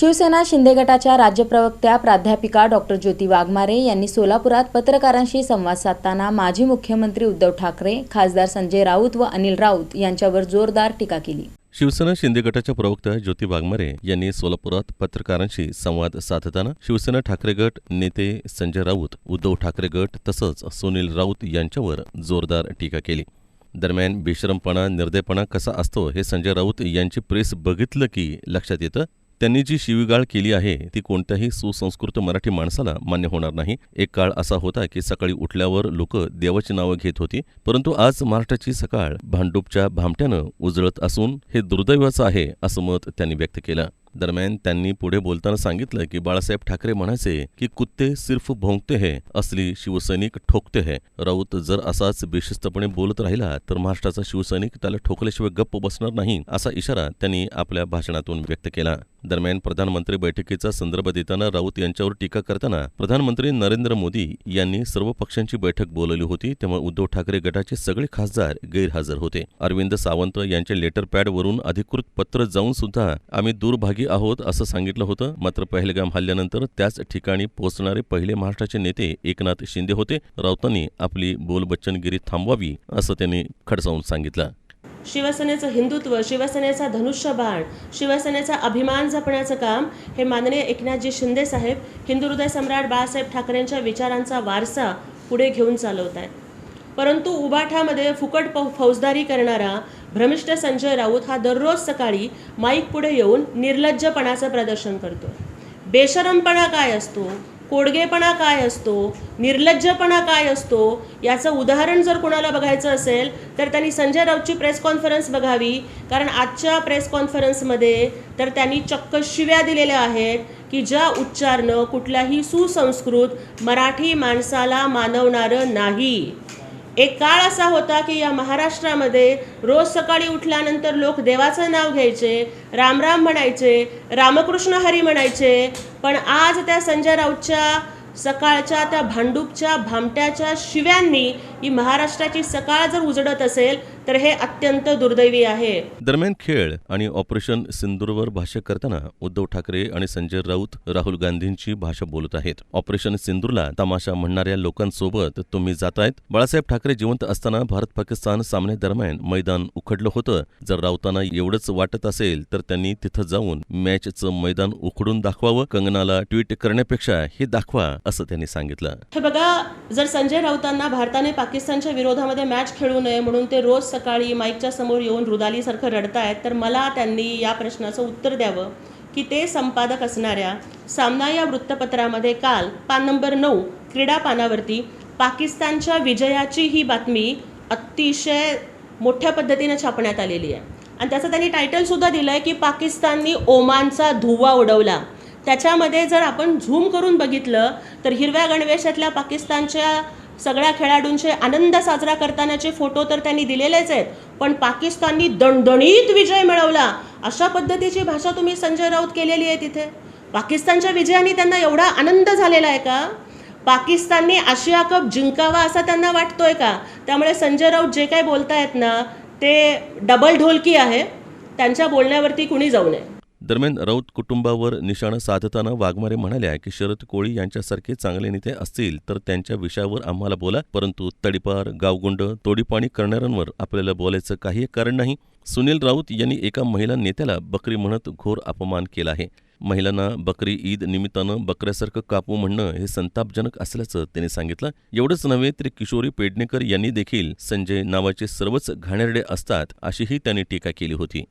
शिवसेना शिंदे गटाच्या राज्य प्रवक्त्या प्राध्यापिका डॉक्टर ज्योती वाघमारे यांनी सोलापुरात पत्रकारांशी संवाद साधताना माजी मुख्यमंत्री उद्धव ठाकरे खासदार संजय राऊत व अनिल राऊत यांच्यावर जोरदार टीका केली. शिवसेना शिंदे गटाच्या प्रवक्त्या ज्योती वाघमारे यांनी सोलापुरात पत्रकारांशी संवाद साधताना शिवसेना ठाकरे गट नेते संजय राऊत उद्धव ठाकरे गट तसंच सुनील राऊत यांच्यावर जोरदार टीका केली. दरम्यान बेशरमपणा निर्दयपणा कसा असतो हे संजय राऊत यांची प्रेस बघितलं की लक्षात येतं त्यांनी जी शिवीगाळ केली आहे ती कोणत्याही सुसंस्कृत मराठी माणसाला मान्य होणार नाही. एक काळ असा होता की सकाळी उठल्यावर लोक देवाची नावं घेत होती परंतु आज महाराष्ट्राची सकाळ भांडूपच्या भामट्यानं उजळत असून हे दुर्दैवाचं आहे असं मत त्यांनी व्यक्त केलं. दरम्यान त्यांनी पुढे बोलताना सांगितलं की बाळासाहेब ठाकरे म्हणायचे की कुत्ते सिर्फ भोंगते है असली शिवसैनिक ठोकते है. राऊत जर असाच बेशिस्तपणे बोलत राहिला तर महाराष्ट्राचा शिवसैनिक त्याला ठोकल्याशिवाय गप्प बसणार नाही असा इशारा त्यांनी आपल्या भाषणातून व्यक्त केला. दरम्यान प्रधानमंत्री बैठकीचा संदर्भ देताना राऊत यांच्यावर टीका करताना प्रधानमंत्री नरेंद्र मोदी यांनी सर्व पक्षांची बैठक बोलवली होती तेव्हा उद्धव ठाकरे गटाचे सगळे खासदार गैरहजर होते. अरविंद सावंत यांच्या लेटर पॅडवरून अधिकृत पत्र जाऊन सुद्धा आम्ही दूरभागी आहोत असं सांगितलं होतं. मात्र पहलगाम हल्ल्यानंतर त्याच ठिकाणी पोहोचणारे पहिले महाराष्ट्राचे नेते एकनाथ शिंदे होते. राऊतांनी आपली बोलबच्चनगिरी थांबवावी असं त्यांनी खडसावून सांगितलं. शिवसेनेचं हिंदुत्व शिवसेनेचा धनुष्यबाण शिवसेनेचा अभिमान जपण्याचं काम हे माननीय एकनाथजी शिंदे साहेब हिंदू हृदय सम्राट बाळासाहेब ठाकरेंच्या विचारांचा वारसा पुढे घेऊन चालवत आहेत. परंतु उबाठामध्ये फुकट प फौजदारी करणारा भ्रमिष्ठ संजय राऊत हा दररोज सकाळी माईक पुढे येऊन निर्लज्जपणाचं प्रदर्शन करतो. बेशरमपणा काय असतो? कोडगेपणा काय असतो? निर्लज्जपणा काय असतो? याचं उदाहरण जर कोणाला बघायचं असेल तर त्यांनी संजय राऊतची प्रेस कॉन्फरन्स बघावी. कारण आजच्या प्रेस कॉन्फरन्समध्ये तर त्यांनी चक्क शिव्या दिलेल्या आहेत की ज्या उच्चारणं कुठल्याही सुसंस्कृत मराठी माणसाला मानवणारं नाही. एक काळ असा होता की या महाराष्ट्रामध्ये रोज सकाळी उठल्यानंतर लोक देवाचं नाव घ्यायचे रामराम म्हणायचे रामकृष्ण हरी म्हणायचे. पण आज त्या संजय राऊतच्या सकाळच्या त्या भांडूपच्या भामट्याच्या शिव्यांनी ही महाराष्ट्राची सकाळ जर उजडत असेल तर हे अत्यंत दुर्दैवी आहे. दरम्यान खेळ आणि ऑपरेशन सिंदूरवर भाष्य करताना उद्धव ठाकरे आणि संजय राऊत राहुल गांधींची भाषा बोलत आहेत. ऑपरेशन सिंदूरला तमाशा म्हणणाऱ्या लोकांसोबत तुम्ही जातायत? बाळासाहेब ठाकरे जिवंत असताना भारत पाकिस्तान सामन्यादरम्यान मैदान उखडलं होतं. जर राऊतांना एवढंच वाटत असेल तर त्यांनी तिथं जाऊन मॅचचं मैदान उखडून दाखवावं कंगनाला ट्विट करण्यापेक्षा हे दाखवा असं त्यांनी सांगितलं. हे बघा जर संजय राऊतांना भारताने पाकिस्तानच्या विरोधामध्ये मॅच खेळू नये म्हणून ते रोज सकाळी माईकच्या समोर येऊन रुदालीसारखं रडतायत तर मला त्यांनी या प्रश्नाचं उत्तर द्यावं की ते संपादक असणाऱ्या सामना या वृत्तपत्रामध्ये काल पान नंबर नऊ क्रीडा पानावरती पाकिस्तानच्या विजयाची ही बातमी अतिशय मोठ्या पद्धतीनं छापण्यात आलेली आहे. आणि त्याचं त्यांनी टायटलसुद्धा दिलं आहे की पाकिस्ताननी ओमानचा धुव्वा उडवला. त्याच्यामध्ये जर आपण झूम करून बघितलं तर हिरव्या गणवेशातल्या पाकिस्तानच्या सगळ्या खेळाडूंचे आनंद साजरा करतानाचे फोटो तर त्यांनी दिलेलेच आहेत. पण पाकिस्ताननी दणदणीत विजय मिळवला. अशा पद्धतीची भाषा तुम्ही संजय राऊत केलेली आहे तिथे. पाकिस्तानच्या विजयाने त्यांना एवढा आनंद झालेला आहे का? पाकिस्तानने आशिया कप जिंकावा असा त्यांना वाटतोय का? त्यामुळे संजय राऊत जे काही बोलतायत ना ते डबल ढोलकी आहे. त्यांच्या बोलण्यावरती कुणी जाऊ नये. दरम्यान राऊत कुटुंबावर निशाणा साधताना वाघमारे म्हणाल्या की शरद कोळी यांच्यासारखे चांगले नेते असतील तर त्यांच्या विषयावर आम्हाला बोला परंतु तडीपार गावगुंड तोडीपाणी करणाऱ्यांवर आपल्याला बोलायचं काही कारण नाही. सुनील राऊत यांनी एका महिला नेत्याला बकरी म्हणत घोर अपमान केला आहे. महिलांना बकरी ईद निमित्तानं बकऱ्यासारखं कापू म्हणणं हे संतापजनक असल्याचं त्यांनी सांगितलं. एवढंच नव्हे तर किशोरी पेडणेकर यांनी देखील संजय नावाचे सर्वच घाणेरडे असतात अशीही त्यांनी टीका केली होती.